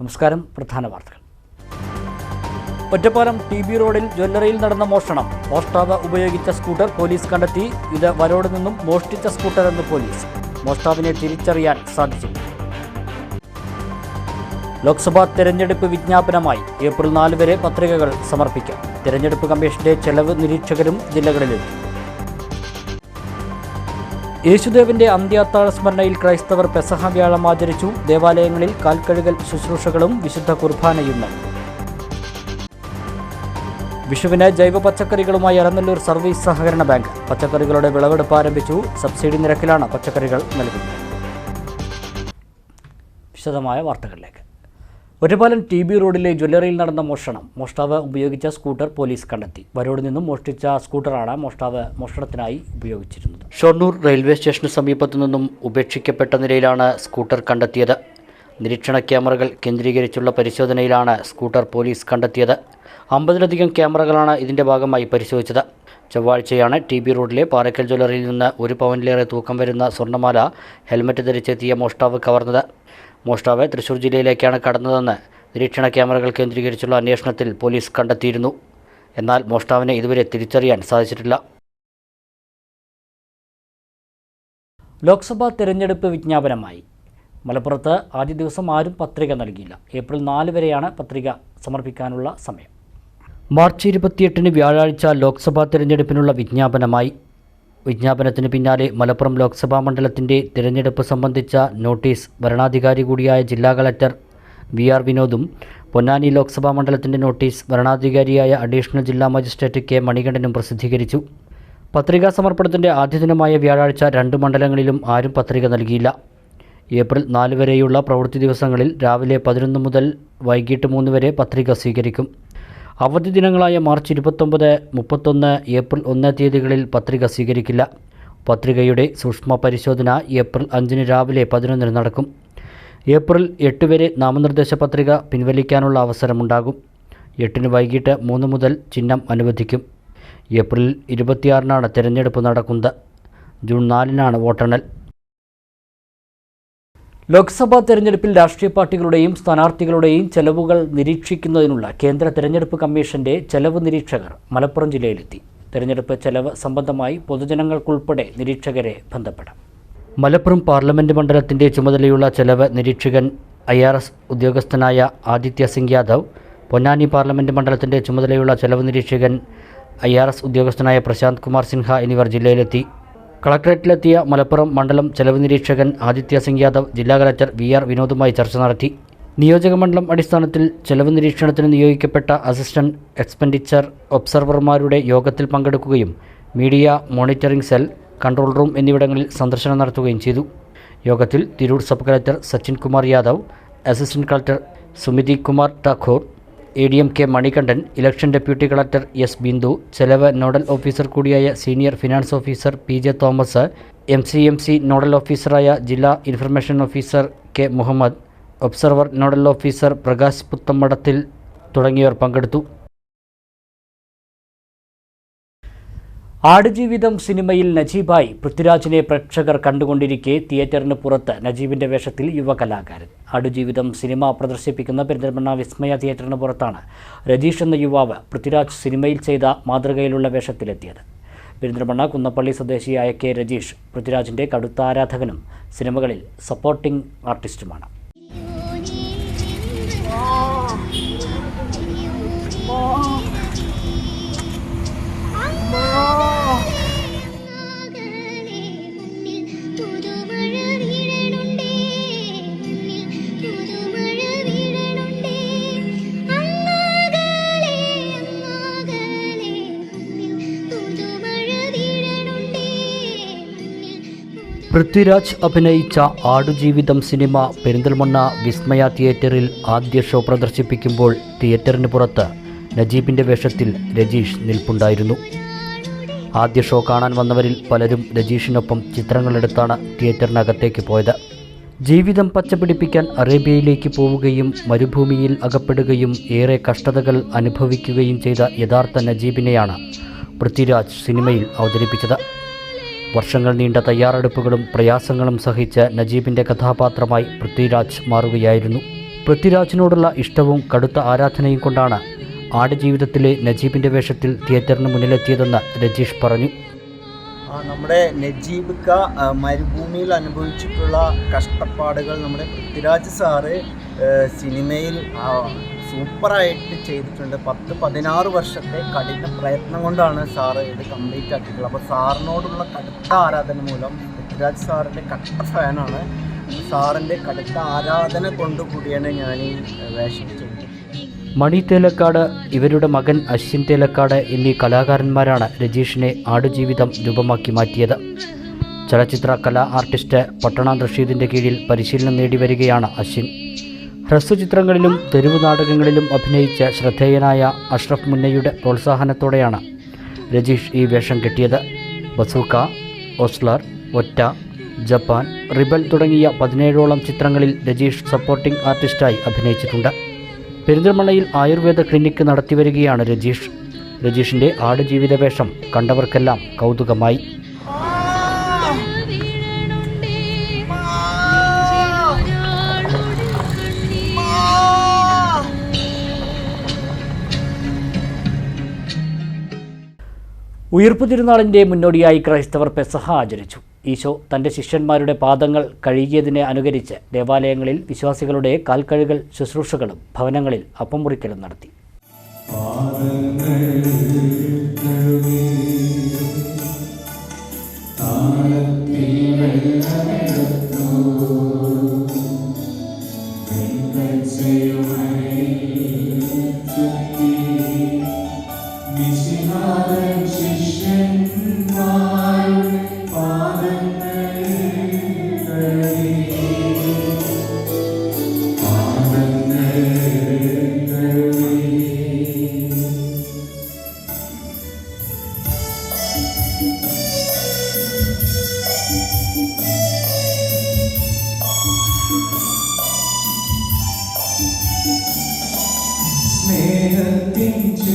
നമസ്കാരം പ്രധാന വാർത്തകൾ. ഒറ്റപ്പാലം ടി ബി റോഡിൽ ജ്വല്ലറിയിൽ നടന്ന മോഷണം. മോഷ്ടാവ് ഉപയോഗിച്ച സ്കൂട്ടർ പോലീസ് കണ്ടെത്തി. ഇത് വരോട് നിന്നും മോഷ്ടിച്ച സ്കൂട്ടർ എന്ന് പോലീസ്. മോഷ്ടാവിനെ തിരിച്ചറിയാൻ സാധിച്ചില്ല. ലോക്സഭാ തെരഞ്ഞെടുപ്പ് വിജ്ഞാപനമായി ഏപ്രിൽ നാല് വരെ പത്രികകൾ സമർപ്പിക്കാം. തെരഞ്ഞെടുപ്പ് കമ്മീഷന്റെ ചെലവ് നിരീക്ഷകരും ജില്ലകളിലെത്തി യേശുദേവന്റെ അന്ത്യാത്താഴ സ്മരണയിൽ ക്രൈസ്തവർ പെസഹ വ്യാഴം ആചരിച്ചു. ദേവാലയങ്ങളിൽ കാൽക്കഴുകൽ ശുശ്രൂഷകളും വിശുദ്ധ കുർബാനയും നൽകി വിഷുവിന് ജൈവ പച്ചക്കറികളുമായി അറന്നല്ലൂർ സർവീസ് സഹകരണ ബാങ്ക്. പച്ചക്കറികളുടെ വിളവെടുപ്പ് ആരംഭിച്ചു. സബ്സിഡി നിരക്കിലാണ് പച്ചക്കറികൾ നൽകുന്നത്. വിശദമായ വാർത്തകളിലേക്ക്. ഒറ്റപ്പാലം ടി ബി റോഡിലെ ജ്വല്ലറിയിൽ നടന്ന മോഷണം. മോഷ്ടാവ് ഉപയോഗിച്ച സ്കൂട്ടർ പോലീസ് കണ്ടെത്തി. വരോട് നിന്നും മോഷ്ടിച്ച സ്കൂട്ടറാണ് മോഷ്ടാവ് മോഷണത്തിനായി ഉപയോഗിച്ചിരുന്നത്. ഷൊർണൂർ റെയിൽവേ സ്റ്റേഷന് സമീപത്തു നിന്നും ഉപേക്ഷിക്കപ്പെട്ട നിലയിലാണ് സ്കൂട്ടർ കണ്ടെത്തിയത്. നിരീക്ഷണ ക്യാമറകൾ കേന്ദ്രീകരിച്ചുള്ള പരിശോധനയിലാണ് സ്കൂട്ടർ പോലീസ് കണ്ടെത്തിയത്. അമ്പതിലധികം ക്യാമറകളാണ് ഇതിന്റെ ഭാഗമായി പരിശോധിച്ചത്. ചൊവ്വാഴ്ചയാണ് ടി ബി റോഡിലെ പാറക്കൽ ജ്വല്ലറിയിൽ നിന്ന് ഒരു പവനിലേറെ തൂക്കം വരുന്ന സ്വർണമാല ഹെൽമറ്റ് ധരിച്ചെത്തിയ മോഷ്ടാവ് കവർന്നത്. മോഷ്ടാവ് തൃശൂർ ജില്ലയിലേക്കാണ് കടന്നതെന്ന് നിരീക്ഷണ ക്യാമറകൾ കേന്ദ്രീകരിച്ചുള്ള അന്വേഷണത്തിൽ പോലീസ് കണ്ടെത്തിയിരുന്നു. എന്നാൽ മോഷ്ടാവിനെ ഇതുവരെ തിരിച്ചറിയാൻ സാധിച്ചിട്ടില്ല. ലോക്സഭാ തെരഞ്ഞെടുപ്പ് വിജ്ഞാപനമായി. മലപ്പുറത്ത് ആദ്യ ദിവസം ആരും പത്രിക നൽകിയില്ല. ഏപ്രിൽ നാല് വരെയാണ് പത്രിക സമർപ്പിക്കാനുള്ള സമയം. മാർച്ച് ഇരുപത്തിയെട്ടിന് വ്യാഴാഴ്ച ലോക്സഭാ തിരഞ്ഞെടുപ്പിനുള്ള വിജ്ഞാപനമായി. വിജ്ഞാപനത്തിന് പിന്നാലെ മലപ്പുറം ലോക്സഭാ മണ്ഡലത്തിന്റെ തിരഞ്ഞെടുപ്പ് സംബന്ധിച്ച നോട്ടീസ് ഭരണാധികാരി കൂടിയായ ജില്ലാ കളക്ടർ വി ആർ വിനോദും പൊന്നാനി ലോക്സഭാ മണ്ഡലത്തിന്റെ നോട്ടീസ് ഭരണാധികാരിയായ അഡീഷണൽ ജില്ലാ മജിസ്ട്രേറ്റ് കെ മണികണ്ഠനും പ്രസിദ്ധീകരിച്ചു. പത്രികാ സമർപ്പണത്തിന്റെ ആദ്യ ദിനമായ വ്യാഴാഴ്ച രണ്ട് മണ്ഡലങ്ങളിലും ആരും പത്രിക നൽകിയില്ല. ഏപ്രിൽ നാല് വരെയുള്ള പ്രവൃത്തി ദിവസങ്ങളിൽ രാവിലെ പതിനൊന്ന് മുതൽ വൈകിട്ട് മൂന്ന് വരെ പത്രിക സ്വീകരിക്കും. അവധി ദിനങ്ങളായ മാർച്ച് ഇരുപത്തൊമ്പത് മുപ്പത്തൊന്ന് ഏപ്രിൽ ഒന്ന് തീയതികളിൽ പത്രിക സ്വീകരിക്കില്ല. പത്രികയുടെ സൂക്ഷ്മ പരിശോധന ഏപ്രിൽ അഞ്ചിന് രാവിലെ പതിനൊന്നിന് നടക്കും. ഏപ്രിൽ എട്ട് വരെ നാമനിർദ്ദേശ പത്രിക പിൻവലിക്കാനുള്ള അവസരമുണ്ടാകും. എട്ടിന് വൈകിട്ട് മൂന്ന് മുതൽ ചിഹ്നം അനുവദിക്കും. ഏപ്രിൽ ഇരുപത്തിയാറിനാണ് തിരഞ്ഞെടുപ്പ് നടക്കുന്നത്. ജൂൺ നാലിനാണ് വോട്ടെണ്ണൽ. ലോക്സഭാ തെരഞ്ഞെടുപ്പിൽ രാഷ്ട്രീയ പാർട്ടികളുടെയും സ്ഥാനാർത്ഥികളുടെയും ചെലവുകൾ നിരീക്ഷിക്കുന്നതിനുള്ള കേന്ദ്ര തെരഞ്ഞെടുപ്പ് കമ്മീഷന്റെ ചെലവ് നിരീക്ഷകർ മലപ്പുറം ജില്ലയിലെത്തി. തെരഞ്ഞെടുപ്പ് ചെലവ് സംബന്ധമായി പൊതുജനങ്ങൾക്കുൾപ്പെടെ നിരീക്ഷകരെ ബന്ധപ്പെടാം. മലപ്പുറം പാർലമെന്റ് മണ്ഡലത്തിന്റെ ചുമതലയുള്ള ചെലവ് നിരീക്ഷകൻ ഐ ആർ എസ് ഉദ്യോഗസ്ഥനായ ആദിത്യ സിംഗ് യാദവ് പൊന്നാനി പാർലമെന്റ് മണ്ഡലത്തിന്റെ ചുമതലയുള്ള ചെലവ് നിരീക്ഷകൻ ഐ ആർ എസ് ഉദ്യോഗസ്ഥനായ പ്രശാന്ത് കുമാർ സിൻഹ എന്നിവർ ജില്ലയിലെത്തി. കളക്ടറേറ്റിലെത്തിയ മലപ്പുറം മണ്ഡലം ചെലവ് നിരീക്ഷകൻ ആദിത്യ സിംഗ് യാദവ് ജില്ലാ കലക്ടർ വി ആർ വിനോദുമായി ചർച്ച നടത്തി. നിയോജക മണ്ഡലം അടിസ്ഥാനത്തിൽ ചെലവ് നിരീക്ഷണത്തിന് നിയോഗിക്കപ്പെട്ട അസിസ്റ്റന്റ് എക്സ്പെൻഡിച്ചർ ഒബ്സർവർമാരുടെ യോഗത്തിൽ പങ്കെടുക്കുകയും media monitoring cell control room എന്നിവിടങ്ങളിൽ സന്ദർശനം നടത്തുകയും ചെയ്തു. യോഗത്തിൽ Tirur sub collector Sachin Kumar Yadav assistant collector Sumithi Kumar Thakur A D M K Manikandan election deputy collector S Bindu ചെലവ് നോഡൽ ഓഫീസർ കൂടിയായ senior finance officer P J Thomas M C M C nodal ഓഫീസറായ ജില്ലാ information officer K Muhammad observer nodal officer Prakash Puthammadathil തുടങ്ങിയവർ പങ്കെടുത്തു. ആടുജീവിതം സിനിമയിൽ നജീബായി പൃഥ്വിരാജിനെ പ്രേക്ഷകർ കണ്ടുകൊണ്ടിരിക്കെ തിയേറ്ററിന് പുറത്ത് നജീബിന്റെ വേഷത്തിൽ യുവകലാകാരൻ. ആടുജീവിതം സിനിമ പ്രദർശിപ്പിക്കുന്ന പെരിന്തൽമണ്ണ വിസ്മയ തിയേറ്ററിന് പുറത്താണ് രജീഷ് എന്ന യുവാവ് പൃഥ്വിരാജ് സിനിമയിൽ ചെയ്ത മാതൃകയിലുള്ള വേഷത്തിലെത്തിയത്. പെരിന്തൽമണ്ണ കുന്നപ്പള്ളി സ്വദേശിയായ കെ രജീഷ് പൃഥ്വിരാജിന്റെ കടുത്ത ആരാധകനും സിനിമകളിൽ സപ്പോർട്ടിംഗ് ആർട്ടിസ്റ്റുമാണ്. പൃഥ്വിരാജ് അഭിനയിച്ച ആടുജീവിതം സിനിമ പെരിന്തൽമണ്ണ വിസ്മയ തിയേറ്ററിൽ ആദ്യ ഷോ പ്രദർശിപ്പിക്കുമ്പോൾ തിയേറ്ററിന് പുറത്ത് നജീബിന്റെ വേഷത്തിൽ രജീഷ് നിൽപ്പുണ്ടായിരുന്നു. ആദ്യ ഷോ കാണാൻ വന്നവരിൽ പലരും രജീഷിനൊപ്പം ചിത്രങ്ങളെടുത്താണ് തിയേറ്ററിനകത്തേക്ക് പോയത്. ജീവിതം പച്ചപിടിപ്പിക്കാൻ അറേബ്യയിലേക്ക് പോവുകയും മരുഭൂമിയിൽ അകപ്പെടുകയും ഏറെ കഷ്ടതകൾ അനുഭവിക്കുകയും ചെയ്ത യഥാർത്ഥ നജീബിനെയാണ് പൃഥ്വിരാജ് സിനിമയിൽ അവതരിപ്പിച്ചത്. വർഷങ്ങൾ നീണ്ട തയ്യാറെടുപ്പുകളും പ്രയാസങ്ങളും സഹിച്ച് നജീബിന്റെ കഥാപാത്രമായി പൃഥ്വിരാജ് മാറുകയായിരുന്നു. പൃഥ്വിരാജിനോടുള്ള ഇഷ്ടവും കടുത്ത ആരാധനയും കൊണ്ടാണ് ആടുജീവിതത്തിലെ നജീബിന്റെ വേഷത്തിൽ തിയേറ്ററിന് മുന്നിലെത്തിയതെന്ന് രജീഷ് പറഞ്ഞു. നമ്മുടെ നജീബിക്ക ആ, മരുഭൂമിയിൽ അനുഭവിച്ചിട്ടുള്ള കഷ്ടപ്പാടുകൾ നമ്മുടെ പൃഥ്വിരാജ് സാറ് സിനിമയിൽ സൂപ്പറായിട്ട് ചെയ്തിട്ടുണ്ട്. പത്ത് പതിനാറ് വർഷത്തെ കഠിന പ്രയത്നം കൊണ്ടാണ് സാറ് ഇത് കംപ്ലീറ്റ് ആക്കിയിട്ടുള്ളത്. അപ്പോൾ സാറിനോടുള്ള കടുത്ത ആരാധന മൂലം പൃഥ്വിരാജ് സാറിന്റെ കട്ട ഫാനാണ്. സാറിന്റെ കടുത്ത ആരാധന കൊണ്ടുകൂടിയാണ് ഞാൻ ഈ വേഷം ചെയ്തത്. മണി തേലക്കാട് ഇവരുടെ മകൻ അശ്വിൻ തേലക്കാട് എന്നീ കലാകാരന്മാരാണ് രജീഷിനെ ആടുജീവിതം രൂപമാക്കി മാറ്റിയത്. ചലച്ചിത്ര കലാ ആർട്ടിസ്റ്റ് പട്ടണ റഷീദിന്റെ കീഴിൽ പരിശീലനം നേടി വരികയാണ് അശ്വിൻ. ഹ്രസ്വചിത്രങ്ങളിലും തെരുവ് നാടകങ്ങളിലും അഭിനയിച്ച ശ്രദ്ധേയനായ അഷ്റഫ് മുന്നയുടെ പ്രോത്സാഹനത്തോടെയാണ് രജീഷ് ഈ വേഷം കിട്ടിയത്. ബസൂക്ക ഓസ്ലർ ഒറ്റ ജപ്പാൻ റിബൽ തുടങ്ങിയ പതിനേഴോളം ചിത്രങ്ങളിൽ രജീഷ് സപ്പോർട്ടിംഗ് ആർട്ടിസ്റ്റായി അഭിനയിച്ചിട്ടുണ്ട്. പെരിന്തൽമണ്ണയിൽ ആയുർവേദ ക്ലിനിക്ക് നടത്തിവരികയാണ് രജീഷ്. രജീഷിന്റെ ആടുജീവിത വേഷം കണ്ടവർക്കെല്ലാം കൗതുകമായി. ഉയർപ്പു തിരുനാളിന്റെ മുന്നോടിയായി ക്രൈസ്തവർ പെസഹ ആചരിച്ചു. ഈശോ തന്റെ ശിഷ്യന്മാരുടെ പാദങ്ങൾ കഴുകിയതിനെ അനുകരിച്ച് ദേവാലയങ്ങളിൽ വിശ്വാസികളുടെ കാൽക്കഴുകൽ ശുശ്രൂഷകളും ഭവനങ്ങളിൽ അപ്പം മുറിക്കലും നടത്തി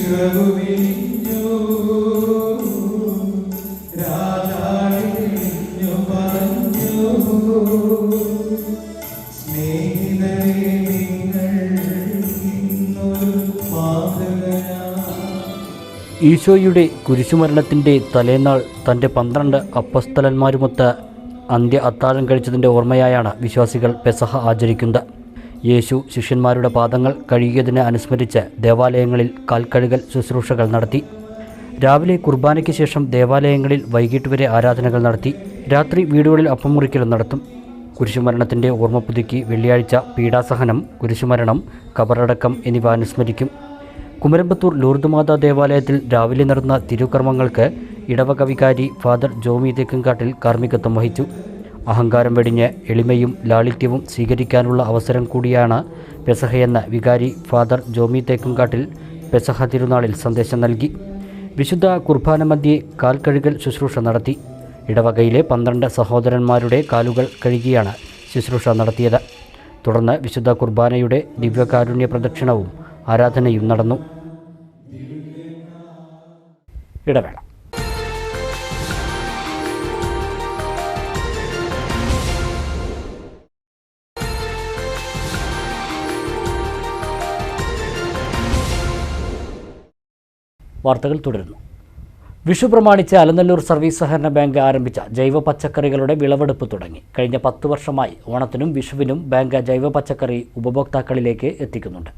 പറഞ്ഞു. നിങ്ങൾ ഈശോയുടെ കുരിശുമരണത്തിന്റെ തലേന്നാൾ തന്റെ പന്ത്രണ്ട് അപ്പസ്തലന്മാരുമൊത്ത് അന്ത്യ അത്താഴം കഴിച്ചതിന്റെ ഓർമ്മയായാണ് വിശ്വാസികൾ പെസഹ ആചരിക്കുന്നത്. യേശു ശിഷ്യന്മാരുടെ പാദങ്ങൾ കഴുകിയതിനെ അനുസ്മരിച്ച് ദേവാലയങ്ങളിൽ കാൽക്കഴുകൽ ശുശ്രൂഷകൾ നടത്തി. രാവിലെ കുർബാനയ്ക്ക് ശേഷം ദേവാലയങ്ങളിൽ വൈകിട്ട് വരെ ആരാധനകൾ നടത്തി. രാത്രി വീടുകളിൽ അപ്പം മുറിക്കലും നടത്തും. കുരിശുമരണത്തിന്റെ ഓർമ്മ പുതുക്കി വെള്ളിയാഴ്ച പീഡാസഹനം കുരിശുമരണം കബറടക്കം എന്നിവ അനുസ്മരിക്കും. കുമരമ്പത്തൂർ ലൂർദുമാതാ ദേവാലയത്തിൽ രാവിലെ നടന്ന തിരുകർമ്മങ്ങൾക്ക് ഇടവകവികാരി ഫാദർ ജോമി തേക്കുംകാട്ടിൽ കാർമ്മികത്വം വഹിച്ചു. അഹങ്കാരം വെടിഞ്ഞ് എളിമയും ലാളിത്യവും സ്വീകരിക്കാനുള്ള അവസരം കൂടിയാണ് പെസഹയെന്ന് വികാരി ഫാദർ ജോമി തേക്കുംകാട്ടിൽ പെസഹ തിരുനാളിൽ സന്ദേശം നൽകി. വിശുദ്ധ കുർബാന മധ്യേ കാൽ കഴുകൽ ശുശ്രൂഷ നടത്തി. ഇടവകയിലെ പന്ത്രണ്ട് സഹോദരന്മാരുടെ കാലുകൾ കഴുകിയാണ് ശുശ്രൂഷ നടത്തിയത്. തുടർന്ന് വിശുദ്ധ കുർബാനയുടെ ദിവ്യകാരുണ്യ പ്രദക്ഷിണവും ആരാധനയും നടന്നു. ഇടവേള. വാർത്തകൾ തുടരുന്നു. വിഷു പ്രമാണിച്ച് അലനല്ലൂർ സർവീസ് സഹകരണ ബാങ്ക് ആരംഭിച്ച ജൈവ പച്ചക്കറികളുടെ വിളവെടുപ്പ് തുടങ്ങി. കഴിഞ്ഞ പത്ത് വർഷമായി ഓണത്തിനും വിഷുവിനും ബാങ്ക് ജൈവ പച്ചക്കറി ഉപഭോക്താക്കളിലേക്ക് എത്തിക്കുന്നുണ്ട്.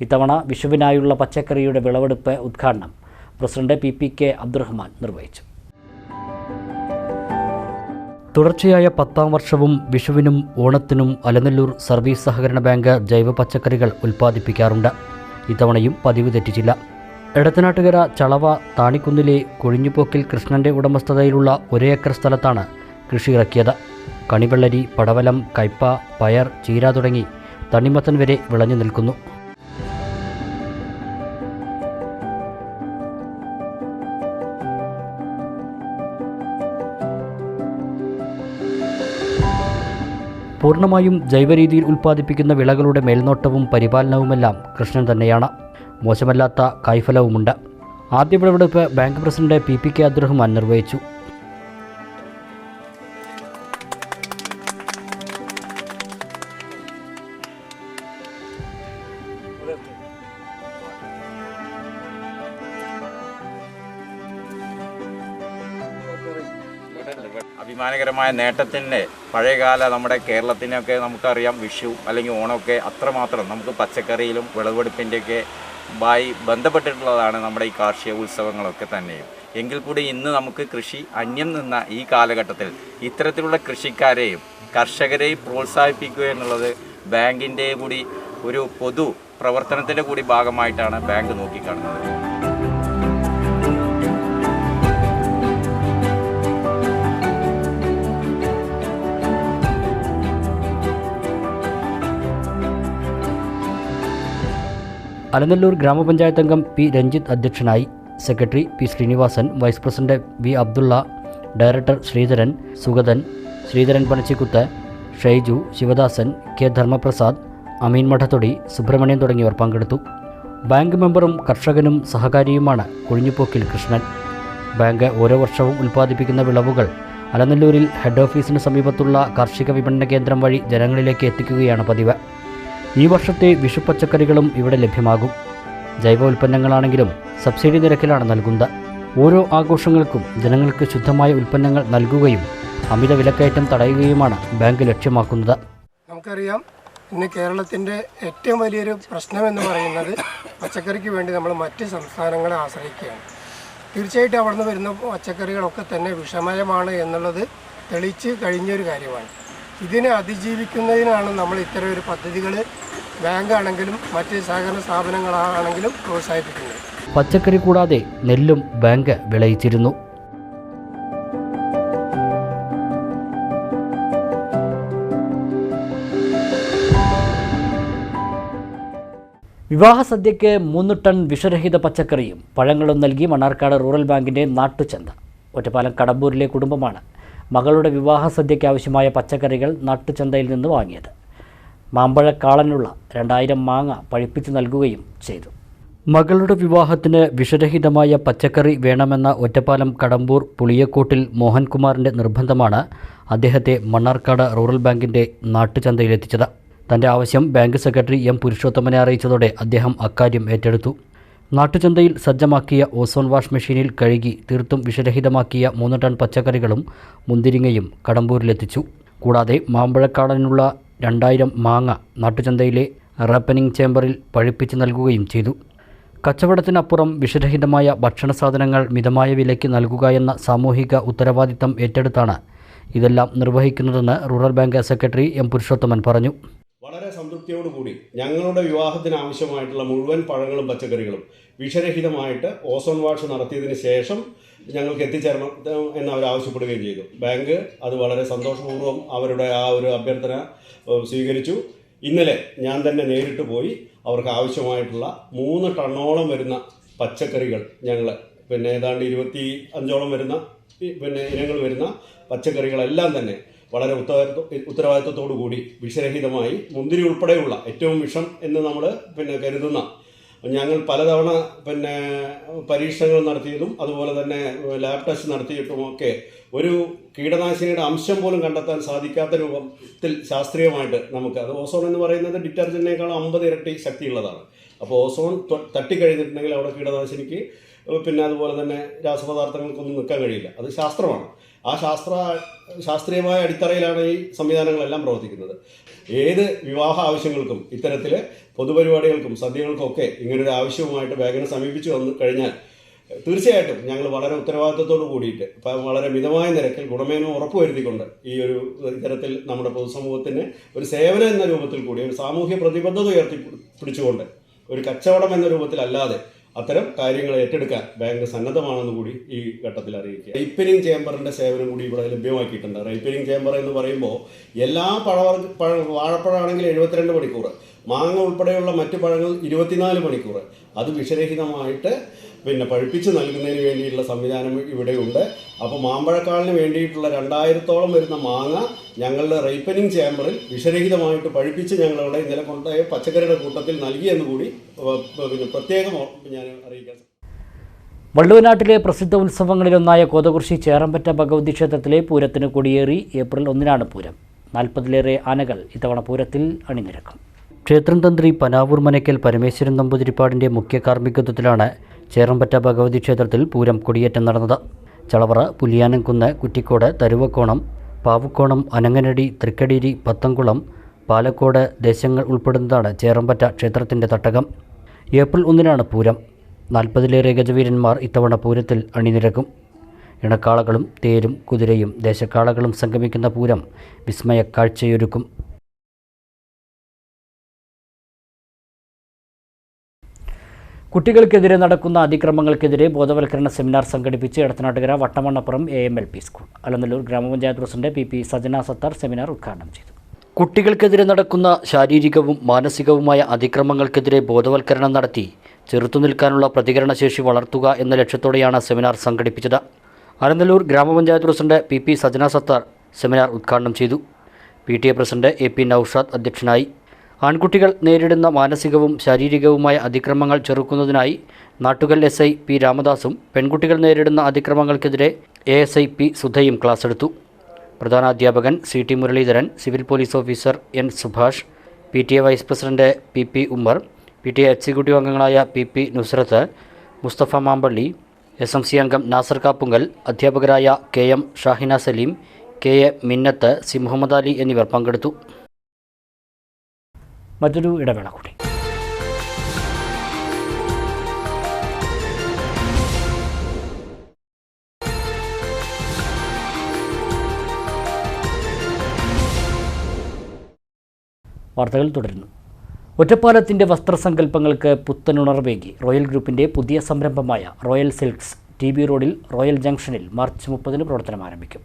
ഇത്തവണ വിഷുവിനായുള്ള പച്ചക്കറിയുടെ വിളവെടുപ്പ് ഉദ്ഘാടനം president P P K Abdurahman നിർവഹിച്ചു. തുടർച്ചയായ പത്താം വർഷവും വിഷുവിനും ഓണത്തിനും അലനല്ലൂർ സർവീസ് സഹകരണ ബാങ്ക് ജൈവ പച്ചക്കറികൾ ഉൽപ്പാദിപ്പിക്കാറുണ്ട്. ഇത്തവണയും പതിവ് തെറ്റിച്ചില്ല. എടത്തനാട്ടുകര ചളവ താണിക്കുന്നിലെ കൊഴിഞ്ഞുപോക്കിൽ കൃഷ്ണന്റെ ഉടമസ്ഥതയിലുള്ള ഒരേ ഏക്കർ സ്ഥലത്താണ് കൃഷി ഇറക്കിയത്. കണിവെള്ളരി പടവലം കയ്പ പയർ ചീര തുടങ്ങി തണ്ണിമത്തൻ വരെ വിളഞ്ഞു നിൽക്കുന്നു. പൂർണമായും ജൈവരീതിയിൽ ഉൽപ്പാദിപ്പിക്കുന്ന വിളകളുടെ മേൽനോട്ടവും പരിപാലനവുമെല്ലാം കൃഷ്ണൻ തന്നെയാണ്. മോശമല്ലാത്ത കായ്ഫലവുമുണ്ട് ആദ്യ വിളവെടുപ്പ് bank president P P K Abdurahman നിർവഹിച്ചു. അഭിമാനകരമായ നേട്ടത്തിന്റെ പഴയകാല നമ്മുടെ കേരളത്തിനൊക്കെ നമുക്കറിയാം വിഷു അല്ലെങ്കിൽ ഓണമൊക്കെ അത്രമാത്രം നമുക്ക് പച്ചക്കറിയിലും വിളവെടുപ്പിന്റെയൊക്കെ ബായി ബന്ധപ്പെട്ടിട്ടുള്ളതാണ് നമ്മുടെ ഈ കാർഷിക ഉത്സവങ്ങളൊക്കെ തന്നെയും. എങ്കിൽ കൂടി ഇന്ന് നമുക്ക് കൃഷി അന്യം നിന്ന ഈ കാലഘട്ടത്തിൽ ഇത്തരത്തിലുള്ള കൃഷിക്കാരെയും കർഷകരെയും പ്രോത്സാഹിപ്പിക്കുക എന്നുള്ളത് ബാങ്കിന്റെ കൂടി ഒരു പൊതു പ്രവർത്തനത്തിന്റെ കൂടി ഭാഗമായിട്ടാണ് ബാങ്ക് നോക്കിക്കാണുന്നത്. അലനല്ലൂർ ഗ്രാമപഞ്ചായത്ത് അംഗം പി രഞ്ജിത്ത് അധ്യക്ഷനായി secretary P Sreenivasan vice president V Abdulla director Sreedharan Sugathan Sreedharan Panachikkuth Shaiju Sivadasan K Dharmaprasad Ameen Madathodi Subrahmanyan തുടങ്ങിയവർ പങ്കെടുത്തു. ബാങ്ക് മെമ്പറും കർഷകനും സഹകാരിയുമാണ് കൊഴിഞ്ഞുപോക്കിൽ കൃഷ്ണൻ. ബാങ്ക് ഓരോ വർഷവും ഉൽപ്പാദിപ്പിക്കുന്ന വിളവുകൾ അലനല്ലൂരിൽ ഹെഡ് ഓഫീസിന് സമീപത്തുള്ള കാർഷിക വിപണന കേന്ദ്രം വഴി ജനങ്ങളിലേക്ക് എത്തിക്കുകയാണ് പതിവ്. ഈ വർഷത്തെ വിഷു പച്ചക്കറികളും ഇവിടെ ലഭ്യമാകും. ജൈവ ഉൽപ്പന്നങ്ങളാണെങ്കിലും സബ്സിഡി നിരക്കിലാണ് നൽകുന്നത്. ഓരോ ആഘോഷങ്ങൾക്കും ജനങ്ങൾക്ക് ശുദ്ധമായ ഉൽപ്പന്നങ്ങൾ നൽകുകയും അമിത വിലക്കയറ്റം തടയുകയുമാണ് ബാങ്ക് ലക്ഷ്യമാക്കുന്നത്. നമുക്കറിയാം ഇന്ന് കേരളത്തിന്റെ ഏറ്റവും വലിയൊരു പ്രശ്നമെന്ന് പറയുന്നത് പച്ചക്കറിക്ക് വേണ്ടി നമ്മൾ മറ്റ് സംസ്ഥാനങ്ങളെ ആശ്രയിക്കുകയാണ്. തീർച്ചയായിട്ടും അവിടെ നിന്ന് വരുന്ന പച്ചക്കറികളൊക്കെ തന്നെ വിഷമയമാണ് എന്നുള്ളത് തെളിയിച്ച് കഴിഞ്ഞൊരു കാര്യമാണ്. ഇതിനെ അതിജീവിക്കുന്നതിനാണ് നമ്മൾ ഇത്തരം ഒരു പദ്ധതികൾ ബാങ്കാണെങ്കിലും മറ്റ് സഹകരണ സ്ഥാപനങ്ങളാണെങ്കിലും പ്രോത്സാഹിപ്പിക്കുന്നത്. പച്ചക്കറി കൂടാതെ നെല്ലും ബാങ്ക് വിളയിച്ചിരുന്നു. വിവാഹ സദ്യയ്ക്ക് മൂന്ന് ടൺ വിഷരഹിത പച്ചക്കറിയും പഴങ്ങളും നൽകി മണ്ണാർക്കാട് റൂറൽ ബാങ്കിന്റെ നാട്ടുചന്ത. ഒറ്റപ്പാലം കടമ്പൂരിലെ കുടുംബമാണ് മകളുടെ വിവാഹ സദ്യയ്ക്ക് ആവശ്യമായ പച്ചക്കറികൾ നട്ടുചന്തയിൽ നിന്ന് വാങ്ങിയത്. മാമ്പഴക്കാളനുള്ള രണ്ടായിരം മാങ്ങ പഴിപ്പിച്ചു നൽകുകയും ചെയ്തു. മകളുടെ വിവാഹത്തിന് വിഷരഹിതമായ പച്ചക്കറി വേണമെന്ന ഒറ്റപ്പാലം കടമ്പൂർ പുളിയക്കോട്ടിൽ മോഹൻകുമാറിന്റെ നിർബന്ധമാണ് അദ്ദേഹത്തെ മണ്ണാർക്കാട് റൂറൽ ബാങ്കിന്റെ നാട്ടുചന്തയിലെത്തിച്ചത്. തന്റെ ആവശ്യം ബാങ്ക് സെക്രട്ടറി എം പുരുഷോത്തമനെ അറിയിച്ചതോടെ അദ്ദേഹം അക്കാര്യം ഏറ്റെടുത്തു. നാട്ടുചന്തയിൽ സജ്ജമാക്കിയ ഓസോൺ വാഷ് മെഷീനിൽ കഴുകി തീർത്തും വിഷരഹിതമാക്കിയ മൂന്ന് ടൺ പച്ചക്കറികളും മുന്തിരിങ്ങയും കടമ്പൂരിലെത്തിച്ചു. കൂടാതെ മാമ്പഴക്കാടനുള്ള രണ്ടായിരം മാങ്ങ നാട്ടുചന്തയിലെ റാപ്പനിങ് ചേംബറിൽ പഴിപ്പിച്ച് നൽകുകയും ചെയ്തു. കച്ചവടത്തിനപ്പുറം വിഷരഹിതമായ ഭക്ഷണ സാധനങ്ങൾ മിതമായ വിലയ്ക്ക് നൽകുക എന്ന സാമൂഹിക ഉത്തരവാദിത്തം ഏറ്റെടുത്താണ് ഇതെല്ലാം നിർവഹിക്കുന്നതെന്ന് rural bank secretary M Purushothaman പറഞ്ഞു. വളരെ സംതൃപ്തിയോടുകൂടി ഞങ്ങളുടെ വിവാഹത്തിന് ആവശ്യമായിട്ടുള്ള മുഴുവൻ പഴങ്ങളും പച്ചക്കറികളും വിഷരഹിതമായിട്ട് ഓസോൺ വാഷ് നടത്തിയതിന് ശേഷം ഞങ്ങൾക്ക് എത്തിച്ചേരണം എന്ന് അവർ ആവശ്യപ്പെടുകയും ചെയ്തു. ബാങ്ക് അത് വളരെ സന്തോഷപൂർവം അവരുടെ ആ ഒരു അഭ്യർത്ഥന സ്വീകരിച്ചു. ഇന്നലെ ഞാൻ തന്നെ നേരിട്ട് പോയി അവർക്ക് ആവശ്യമായിട്ടുള്ള മൂന്ന് ടണ്ണോളം വരുന്ന പച്ചക്കറികൾ ഞങ്ങൾ പിന്നെ ഏതാണ്ട് ഇരുപത്തി അഞ്ചോളം വരുന്ന പിന്നെ ഇനങ്ങൾ വരുന്ന പച്ചക്കറികളെല്ലാം തന്നെ വളരെ ഉത്തരവാദിത്വ ഉത്തരവാദിത്വത്തോടു കൂടി വിഷരഹിതമായി മുന്തിരി ഉൾപ്പെടെയുള്ള ഏറ്റവും വിഷം എന്ന് നമ്മൾ പിന്നെ കരുതുന്ന ഞങ്ങൾ പലതവണ പിന്നെ പരീക്ഷണങ്ങൾ നടത്തിയതും അതുപോലെ തന്നെ ലാബ് ടെസ്റ്റ് നടത്തിയിട്ടുമൊക്കെ ഒരു കീടനാശിനിയുടെ അംശം പോലും കണ്ടെത്താൻ സാധിക്കാത്ത രൂപത്തിൽ ശാസ്ത്രീയമായിട്ട് നമുക്ക് അത് ഓസോൺ എന്ന് പറയുന്നത് ഡിറ്റർജന്റിനേക്കാൾ അമ്പത് ഇരട്ടി ശക്തിയുള്ളതാണ്. അപ്പോൾ ഓസോൺ തട്ടിക്കഴിഞ്ഞിട്ടുണ്ടെങ്കിൽ അവിടെ കീടനാശിനിക്ക് പിന്നെ അതുപോലെ തന്നെ രാസപദാർത്ഥങ്ങൾക്കൊന്നും നിൽക്കാൻ കഴിയില്ല. അത് ശാസ്ത്രമാണ്. ആ ശാസ്ത്ര ശാസ്ത്രീയമായ അടിത്തറയിലാണ് ഈ സംവിധാനങ്ങളെല്ലാം പ്രവർത്തിക്കുന്നത്. ഏത് വിവാഹ ആവശ്യങ്ങൾക്കും ഇത്തരത്തിൽ പൊതുപരിപാടികൾക്കും സദ്യകൾക്കും ഒക്കെ ഇങ്ങനൊരു ആവശ്യവുമായിട്ട് ബാങ്കിനെ സമീപിച്ചു വന്നു കഴിഞ്ഞാൽ തീർച്ചയായിട്ടും ഞങ്ങൾ വളരെ ഉത്തരവാദിത്തത്തോട് കൂടിയിട്ട് ഇപ്പം വളരെ മിതമായ നിരക്കിൽ ഗുണമേന്മ ഉറപ്പുവരുത്തിക്കൊണ്ട് ഈ ഒരു ഇത്തരത്തിൽ നമ്മുടെ പൊതുസമൂഹത്തിന് ഒരു സേവനം എന്ന രൂപത്തിൽ കൂടി ഒരു സാമൂഹ്യ പ്രതിബദ്ധത ഉയർത്തി പിടിച്ചുകൊണ്ട് ഒരു കച്ചവടം എന്ന രൂപത്തിലല്ലാതെ അത്തരം കാര്യങ്ങൾ ഏറ്റെടുക്കാൻ ബാങ്ക് സന്നദ്ധമാണെന്ന് കൂടി ഈ ഘട്ടത്തിൽ അറിയിക്കുക. റൈപ്പനിങ് ചേംബറിന്റെ സേവനം കൂടി ഇവിടെ ലഭ്യമാക്കിയിട്ടുണ്ട്. റൈപ്പനിങ് ചേംബർ എന്ന് പറയുമ്പോൾ എല്ലാ പഴവർഗ പഴ വാഴപ്പഴമാണെങ്കിൽ എഴുപത്തിരണ്ട് മണിക്കൂർ മാങ്ങ ഉൾപ്പെടെയുള്ള മറ്റു പഴങ്ങൾ ഇരുപത്തിനാല് മണിക്കൂർ അത് വിഷരഹിതമായിട്ട് പിന്നെ പഴുപ്പിച്ച് നൽകുന്നതിന് വേണ്ടിയിട്ടുള്ള സംവിധാനം ഇവിടെയുണ്ട്. അപ്പോൾ മാമ്പഴക്കാളിന് വേണ്ടിയിട്ടുള്ള രണ്ടായിരത്തോളം വരുന്ന മാങ്ങ ഞങ്ങളുടെ റൈപ്പനിങ് ചേമ്പറിൽ വിഷരഹിതമായിട്ട് പഴുപ്പിച്ച് ഞങ്ങളവിടെ ഇന്നലെ കൊണ്ടുപോയ പച്ചക്കറിയുടെ കൂട്ടത്തിൽ നൽകിയെന്ന് കൂടി പിന്നെ പ്രത്യേകം ഞാൻ അറിയിക്കാം. വള്ളുവനാട്ടിലെ പ്രസിദ്ധ ഉത്സവങ്ങളിലൊന്നായ കോതകുർശി ചേറമ്പറ്റ ഭഗവതി ക്ഷേത്രത്തിലെ പൂരത്തിന് കൊടിയേറി ഏപ്രിൽ ഒന്നിനാണ് പൂരം. നാൽപ്പതിലേറെ ആനകൾ ഇത്തവണ പൂരത്തിൽ അണിനിരക്കും. ക്ഷേത്രം തന്ത്രി പനാവൂർ മനയ്ക്കൽ പരമേശ്വരൻ നമ്പൂതിരിപ്പാടിന്റെ മുഖ്യ കാർമ്മികത്വത്തിലാണ് ചേറമ്പറ്റ ഭഗവതി ക്ഷേത്രത്തിൽ പൂരം കൊടിയേറ്റം നടന്നത്. ചളവറ പുലിയാനംകുന്ന് കുറ്റിക്കോട് തരുവക്കോണം പാവുക്കോണം അനങ്ങനടി തൃക്കടീരി പത്തംകുളം പാലക്കോട് ദേശങ്ങൾ ഉൾപ്പെടുന്നതാണ് ചേറമ്പറ്റ ക്ഷേത്രത്തിന്റെ തട്ടകം. ഏപ്രിൽ ഒന്നിനാണ് പൂരം. നാൽപ്പതിലേറെ ഗജവീരന്മാർ ഇത്തവണ പൂരത്തിൽ അണിനിരക്കും. ഇണക്കാളകളും തേരും കുതിരയും ദേശക്കാളകളും സംഗമിക്കുന്ന പൂരം വിസ്മയ കാഴ്ചയൊരുക്കും. കുട്ടികൾക്കെതിരെ നടക്കുന്ന അതിക്രമങ്ങൾക്കെതിരെ ബോധവൽക്കരണ സെമിനാർ സംഘടിപ്പിച്ച് Edathanattukara Vattamannapuram A M L P school Alanallur ഗ്രാമപഞ്ചായത്ത് president P P Sajana Sathar seminar ഉദ്ഘാടനം ചെയ്തു. കുട്ടികൾക്കെതിരെ നടക്കുന്ന ശാരീരികവും മാനസികവുമായ അതിക്രമങ്ങൾക്കെതിരെ ബോധവൽക്കരണം നടത്തി ചെറുത്തുനിൽക്കാനുള്ള പ്രതികരണശേഷി വളർത്തുക എന്ന ലക്ഷ്യത്തോടെയാണ് സെമിനാർ സംഘടിപ്പിച്ചത്. അലനല്ലൂർ ഗ്രാമപഞ്ചായത്ത് president P P Sajana Sathar seminar ഉദ്ഘാടനം ചെയ്തു. P T A president A P Noushad അധ്യക്ഷനായി. ആൺകുട്ടികൾ നേരിടുന്ന മാനസികവും ശാരീരികവുമായ അതിക്രമങ്ങൾ ചെറുക്കുന്നതിനായി നാട്ടുകൽ എസ് ഐ പി രാമദാസും പെൺകുട്ടികൾ നേരിടുന്ന അതിക്രമങ്ങൾക്കെതിരെ എ എസ് ഐ പി സുധയും ക്ലാസ് എടുത്തു പ്രധാനാധ്യാപകൻ C T Muraleedharan civil police officer N Subhash P T A vice president P P Ummer P T A executive അംഗങ്ങളായ P P Nusrath Musthafa Mampally S M C അംഗം നാസർ കാപ്പുങ്കൽ അധ്യാപകരായ K M Shahina Saleem K A Minnath C Muhammad Ali എന്നിവർ പങ്കെടുത്തു. മറ്റൊരു ഇടവേള കൂടി. വാർത്തകൾ തുടരുന്നു. ഒറ്റപ്പാലത്തിന്റെ വസ്ത്രസങ്കല്പങ്ങൾക്ക് പുത്തനുണർവേകി റോയൽ ഗ്രൂപ്പിന്റെ പുതിയ സംരംഭമായ റോയൽ സിൽക്സ് ടി ബി റോഡിൽ റോയൽ ജംഗ്ഷനിൽ മാർച്ച് മുപ്പതിന് പ്രവർത്തനം ആരംഭിക്കും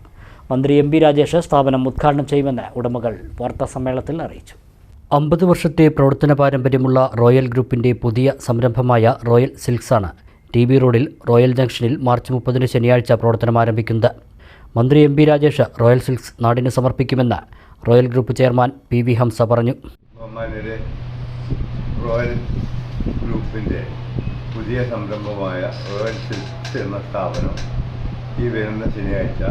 മന്ത്രി എം പി രാജേഷ് സ്ഥാപനം ഉദ്ഘാടനം ചെയ്യുമെന്ന് ഉടമകൾ വാർത്താസമ്മേളനത്തിൽ അറിയിച്ചു. അമ്പത് വർഷത്തെ പ്രവർത്തന പാരമ്പര്യമുള്ള റോയൽ ഗ്രൂപ്പിന്റെ പുതിയ സംരംഭമായ റോയൽ സിൽക്സാണ് ടി ബി റോഡിൽ റോയൽ ജംഗ്ഷനിൽ മാർച്ച് മുപ്പതിന് ശനിയാഴ്ച പ്രവർത്തനം ആരംഭിക്കുന്നത്. മന്ത്രി M P Rajesh Royal Silks നാടിന് സമർപ്പിക്കുമെന്ന് Royal Group chairman P V Hamsa പറഞ്ഞു. റോയൽ ഗ്രൂപ്പിന്റെ പുതിയ സംരംഭമായ റോയൽ സിൽക്സ് എന്ന സ്ഥാപനം ഈ വരുന്ന ശനിയാഴ്ച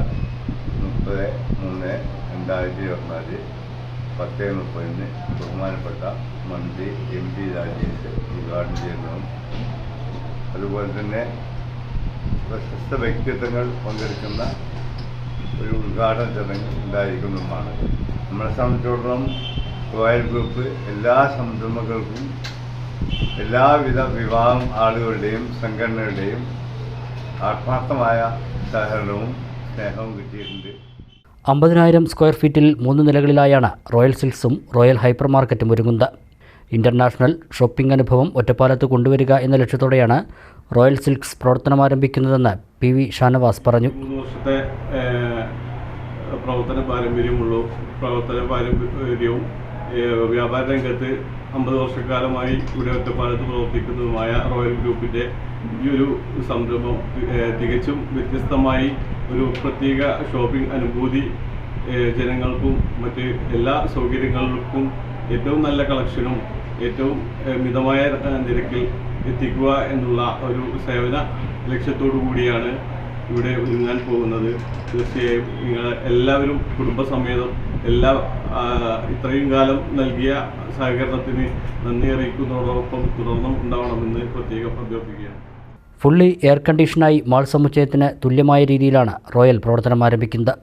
മുപ്പത് മൂന്ന് രണ്ടായിരത്തി ഇരുപത്തിനാല് പത്ത് മുപ്പതിന് ബഹുമാനപ്പെട്ട മന്ത്രി എം പി രാജേഷ് ഉദ്ഘാടനം ചെയ്യുന്നതും അതുപോലെ തന്നെ പ്രശസ്ത വ്യക്തിത്വങ്ങൾ പങ്കെടുക്കുന്ന ഒരു ഉദ്ഘാടന ചടങ്ങ് ഉണ്ടായിരിക്കുന്നതുമാണ് നമ്മളെ സംബന്ധിച്ചിടത്തോളം റോയൽ ഗ്രൂപ്പ് എല്ലാ സംരംഭങ്ങൾക്കും എല്ലാവിധ വിവാഹം ആളുകളുടെയും സംഘടനകളുടെയും ആത്മാർത്ഥമായ സഹകരണവും സ്നേഹവും കിട്ടിയിട്ടുണ്ട്. അമ്പതിനായിരം സ്ക്വയർ ഫീറ്റിൽ മൂന്ന് നിലകളിലായാണ് റോയൽ സിൽക്സും റോയൽ ഹൈപ്പർ മാർക്കറ്റും ഒരുങ്ങുന്നത്. ഇന്റർനാഷണൽ ഷോപ്പിംഗ് അനുഭവം ഒറ്റപ്പാലത്ത് കൊണ്ടുവരിക എന്ന ലക്ഷ്യത്തോടെയാണ് റോയൽ സിൽക്സ് പ്രവർത്തനം ആരംഭിക്കുന്നതെന്ന് പി വി ഷാനവാസ് പറഞ്ഞു. വർഷത്തെ പ്രവർത്തന പാരമ്പര്യമുള്ളൂ. പ്രവർത്തന പാരമ്പര്യവും വ്യാപാര രംഗത്ത് അമ്പത് വർഷക്കാലമായി ഇവിടെ ഒറ്റപ്പാലത്ത് പ്രവർത്തിക്കുന്നതുമായ റോയൽ ഗ്രൂപ്പിന്റെ ഈ ഒരു സംരംഭം തികച്ചും വ്യത്യസ്തമായി ഒരു പ്രത്യേക ഷോപ്പിംഗ് അനുഭൂതി ജനങ്ങൾക്കും മറ്റ് എല്ലാ സൗകര്യങ്ങൾക്കും ഏറ്റവും നല്ല കളക്ഷനും ഏറ്റവും മിതമായ നിരക്കിൽ എത്തിക്കുക എന്നുള്ള ഒരു സേവന ലക്ഷ്യത്തോടു കൂടിയാണ് ഇവിടെ ഒരുങ്ങാൻ പോകുന്നത്. തീർച്ചയായും നിങ്ങൾ എല്ലാവരും കുടുംബസമേതം എല്ലാ ഇത്രയും കാലം നൽകിയ സഹകരണത്തിന് നന്ദി അറിയിക്കുന്നതോടൊപ്പം തുടർന്നും ഉണ്ടാവണമെന്ന് പ്രത്യേകം അഭ്യർത്ഥിക്കുകയാണ്. ഫുള്ളി എയർ കണ്ടീഷനായി മാൾ സമുച്ചയത്തിന് തുല്യമായ രീതിയിലാണ് റോയൽ പ്രവർത്തനം ആരംഭിക്കുന്നത്.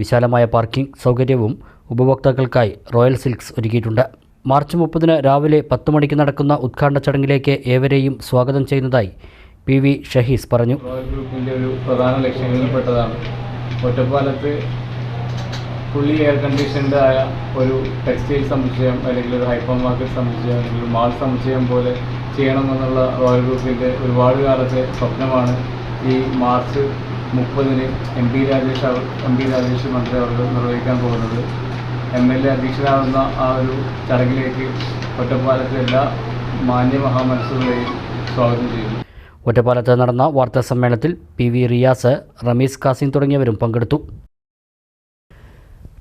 വിശാലമായ പാർക്കിംഗ് സൗകര്യവും ഉപഭോക്താക്കൾക്കായി റോയൽ സിൽക്സ് ഒരുക്കിയിട്ടുണ്ട്. മാർച്ച് മുപ്പതിന് രാവിലെ പത്ത് മണിക്ക് നടക്കുന്ന ഉദ്ഘാടന ചടങ്ങിലേക്ക് ഏവരെയും സ്വാഗതം ചെയ്യുന്നതായി പി വി ഷഹീസ് പറഞ്ഞു. റോയൽ ഗ്രൂപ്പിന്റെ ഒരു പ്രധാന ലക്ഷ്യങ്ങളിൽപ്പെട്ടതാണ്. ഒറ്റപ്പാലത്ത് ഫുള്ളി എയർ കണ്ടീഷൻഡ് ആയ ഒരു ടെക്സ്റ്റൈൽ സമുച്ചയം അല്ലെങ്കിൽ ഒരു ഹൈപ്പർ മാർക്കറ്റ് സമുച്ചയം അല്ലെങ്കിൽ മാൾ സമുച്ചയം പോലെ ചെയ്യണമെന്നുള്ള റോയൽ ഗ്രൂപ്പിന്റെ ഒരുപാട് കാലത്തെ സ്വപ്നമാണ് ഈ മാർച്ച് മുപ്പതിന് എം പി രാജേഷ് അവർ എം പി രാജേഷ് മന്ത്രി അവർ നിർവഹിക്കാൻ പോകുന്നത്. എം എൽ എ അധ്യക്ഷനാകുന്ന ആ ഒരു ചടങ്ങിലേക്ക് ഒറ്റപ്പാലത്തെ എല്ലാ മാന്യ മഹാമനസ്സുകളെയും സ്വാഗതം ചെയ്യുന്നു. ഒറ്റപ്പാലത്ത് നടന്ന വാർത്താ സമ്മേളനത്തിൽ പി വി റിയാസ് റമീസ് കാസിം തുടങ്ങിയവരും പങ്കെടുത്തു.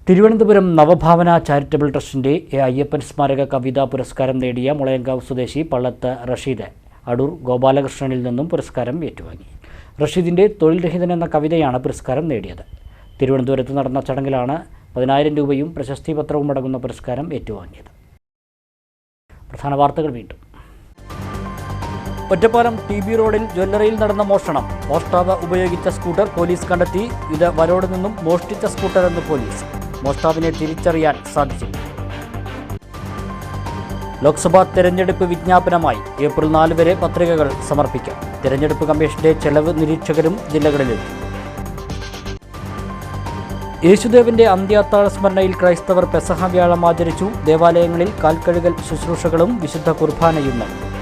തിരുവനന്തപുരം നവഭാവന ചാരിറ്റബിൾ ട്രസ്റ്റിന്റെ അയ്യപ്പൻ സ്മാരക കവിതാ പുരസ്കാരം നേടിയ മുളയങ്കാവ് സ്വദേശി പള്ളത്ത് റഷീദ് അടൂർ ഗോപാലകൃഷ്ണനിൽ നിന്നും പുരസ്കാരം ഏറ്റുവാങ്ങി. റഷീദിന്റെ തൊഴിൽ രഹിതൻ എന്ന കവിതയാണ് പുരസ്കാരം നേടിയത്. തിരുവനന്തപുരത്ത് നടന്ന ചടങ്ങിലാണ് പതിനായിരം രൂപയും പ്രശസ്തി പത്രവും അടങ്ങുന്ന പുരസ്കാരം ഏറ്റുവാങ്ങിയത്. പ്രധാന വാർത്തകൾ വീണ്ടും. ഒറ്റപ്പാലം ടി ബി റോഡിൽ ജ്വല്ലറിയിൽ നടന്ന മോഷണം. മോഷ്ടാവ് ഉപയോഗിച്ച സ്കൂട്ടർ പോലീസ് കണ്ടെത്തി. ഇത് വരോട് നിന്നും മോഷ്ടിച്ച സ്കൂട്ടർ എന്ന് പോലീസ്. മോഷ്ടാവിനെ തിരിച്ചറിയാൻ സാധിച്ചു ലോക്സഭാ തെരഞ്ഞെടുപ്പ് വിജ്ഞാപനമായി ഏപ്രിൽ നാല് വരെ പത്രികകൾ സമർപ്പിക്കാം. തെരഞ്ഞെടുപ്പ് കമ്മീഷന്റെ ചെലവ് നിരീക്ഷകരും ജില്ലകളിലെത്തി. യേശുദേവന്റെ അന്ത്യാത്താഴ സ്മരണയിൽ ക്രൈസ്തവർ പെസഹ വ്യാഴം ആചരിച്ചു. ദേവാലയങ്ങളിൽ കാൽക്കഴുകൽ ശുശ്രൂഷകളും വിശുദ്ധ കുർബാനയും നടന്നു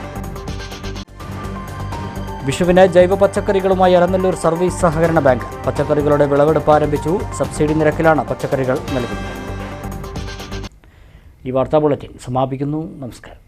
വിഷുവിന് ജൈവ പച്ചക്കറികളുമായി അരനല്ലൂർ സർവീസ് സഹകരണ ബാങ്ക്. പച്ചക്കറികളുടെ വിളവെടുപ്പ് ആരംഭിച്ചു. സബ്സിഡി നിരക്കിലാണ് പച്ചക്കറികൾ നൽകുന്നത്. ഈ വാർത്താ ബുള്ളറ്റിൻ സമാപിക്കുന്നു. നമസ്കാരം.